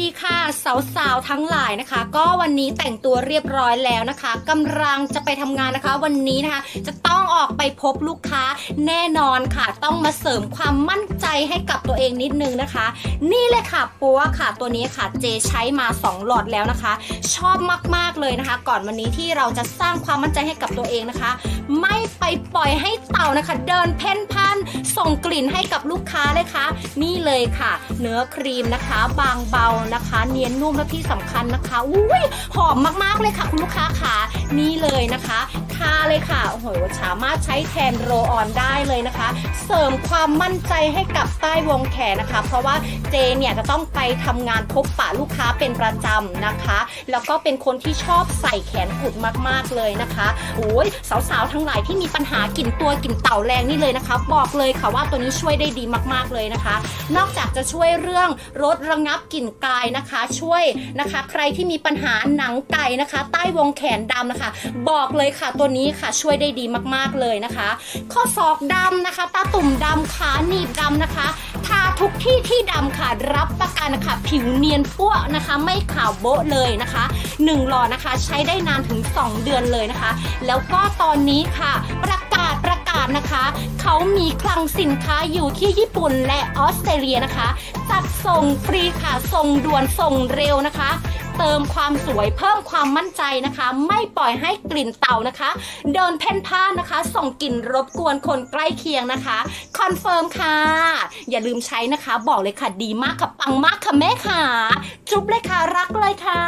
ดีค่ะสาวๆทั้งหลายนะคะ ก็วันนี้แต่งตัวเรียบร้อยแล้วนะคะกำลังจะไปทำงานนะคะ วันนี้นะคะ จะต้องออกไปพบลูกค้าแน่นอนค่ะ ต้องมาเสริมความมั่นใจให้กับตัวเองนิดนึงนะคะ นี่เลยค่ะปัวค่ะตัวนี้ค่ะเจใช้มา 2 หลอดแล้วนะคะ ชอบมากๆเลยนะคะ ก่อนวันนี้ที่เราจะสร้างความมั่นใจให้กับตัวเองนะคะ ไม่ไปปล่อยให้เต่านะคะ เดินเพ่นพ่านส่งกลิ่นให้กับลูกค้าเลยค่ะ นี่เลยค่ะ เนื้อครีมนะคะ บางเบานะคะ เนียนนุ่มและที่สำคัญนะคะอุ้ยหอมมากๆเลยค่ะ คุณลูกค้าค่ะนี่เลยนะคะาเลยค่ะโอ้โหสามารถใช้แทนโรลออนได้เลยนะคะ เสริมความมั่นใจให้กับใต้วงแขนนะคะ เพราะว่าเจเนี่ยจะต้องไปทำงานพบปะลูกค้าเป็นประจำนะคะ แล้วก็เป็นคนที่ชอบใส่แขนกุดมากๆเลยนะคะโอ้ยสาวๆทั้งหลายที่มีปัญหากลิ่นตัวกลิ่นเต่าแรงนี่เลยนะคะ บอกเลยค่ะว่าตัวนี้ช่วยได้ดีมากๆเลยนะคะ นอกจากจะช่วยเรื่องลดระงับกลิ่นกายนะคะ ช่วยนะคะ ใครที่มีปัญหาหนังไก่นะคะ ใต้วงแขนดำนะคะ บอกเลยค่ะตัวนี้ค่ะช่วยได้ดีมากๆเลยนะคะ ข้อศอกดำนะคะ ตาตุ่มดำขาหนีบดำนะคะทาทุกที่ที่ดำค่ะรับประกันนะคะผิวเนียนปั้วนะคะ ไม่ขาวโบ๊ะเลยนะคะ1หลอดนะคะใช้ได้นานถึง 2 เดือนเลยนะคะ แล้วก็ตอนนี้ค่ะ ประกาศประกาศนะคะ เขามีคลังสินค้าอยู่ที่ญี่ปุ่นและออสเตรเลียนะคะ จัดส่งฟรีค่ะส่งด่วนส่งเร็วนะคะ เติมความสวยเพิ่มความมั่นใจนะคะ ไม่ปล่อยให้กลิ่นเต่านะคะ เดินเพ่นพ่านนะคะ ส่งกลิ่นรบกวนคนใกล้เคียงนะคะคอนเฟิร์มค่ะ อย่าลืมใช้นะคะ บอกเลยค่ะดีมากค่ะปังมากค่ะแม่ค่ะจุ๊บเลยค่ะรักเลยค่ะ